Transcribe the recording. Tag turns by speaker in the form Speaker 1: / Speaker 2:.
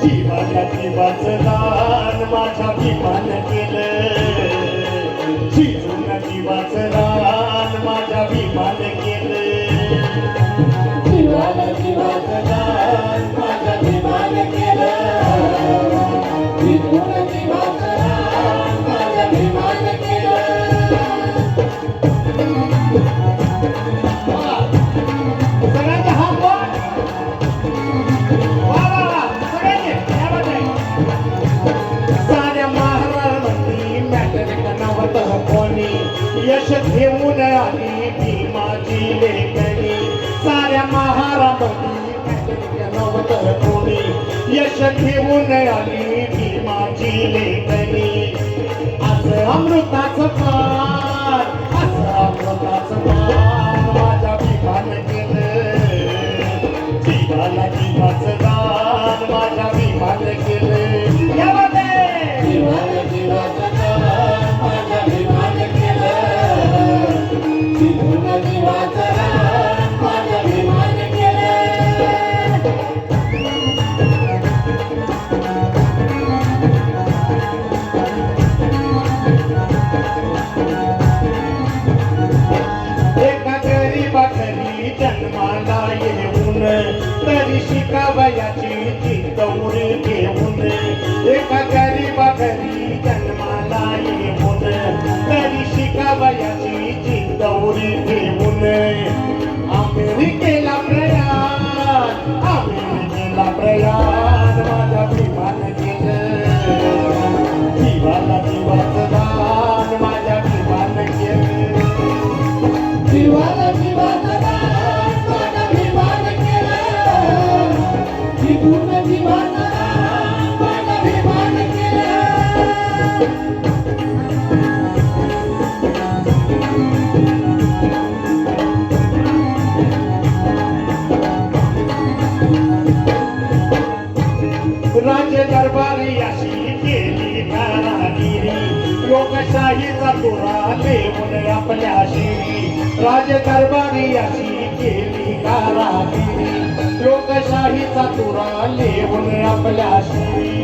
Speaker 1: जीवाच्या जीवाचं दान माझ्या विमान यश घेऊन आली भीमाची लेखणी. साऱ्या महाराजांनी मॅट्रिक कोणी यश घेऊन आली भीमाची लेखणी. असं अमृताचं पार असं अमृताच पार माझ्या विमान केलं. जीवाला जीवा तरी शिकावयाची चिंतवणी घेऊन एका अशी केली कारागिरी लोकशाहीचा तुरा लेवून आपल्या शिरी. राज अशी केली कारागिरी. लोकशाहीचा तुरा लेवून आपल्या शिरी.